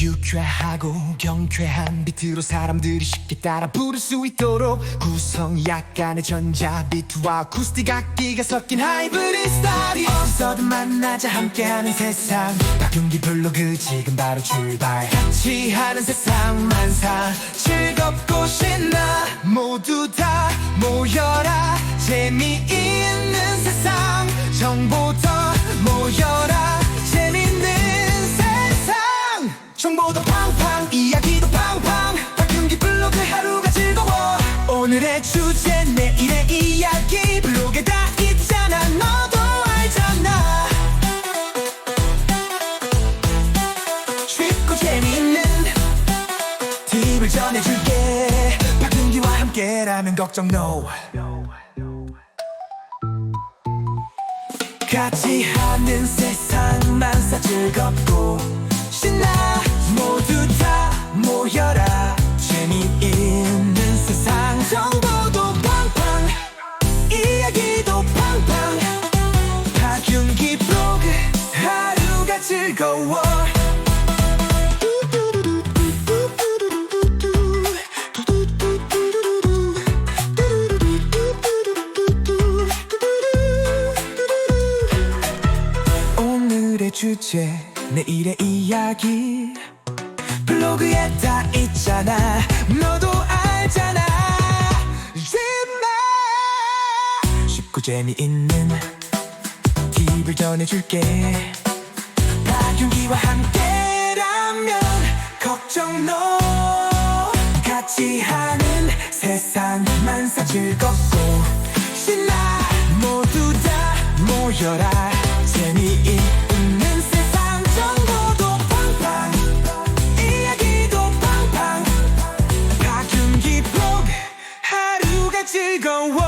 유쾌하고 경쾌한 비트로 사람들이 쉽게 따라 부를 수 있도록 구성 약간의 전자 비트와 쿠스틱 악기가 섞인 하이브리드 스타일이 어디서든 만나자 함께하는 세상. 박윤기 블로그 지금 바로 출발. 같이 하는 세상 만사. 즐겁고 신나. 모두 다 모여라. 재미 오늘의 주제 내일의 이야기. 블로그에 다 있잖아. 너도 알잖아. 쉽고 재미있는 팁을 전해줄게. 박윤기와 함께라면 걱정 no. 같이 하는 세 즐거워. 오늘의 주제 내일의 이야기. 블로그에 다 있잖아. 너도 알잖아. 쉽고 재미있는 팁을 전해줄게 당신과 함께라면 걱정 너 같이 하는 세상만 사 즐겁고 신나. 모두 다 모여라. 재미있는 세상 정보도 팡팡. 이야기도 팡팡. 박윤기 프로 하루가 즐거워.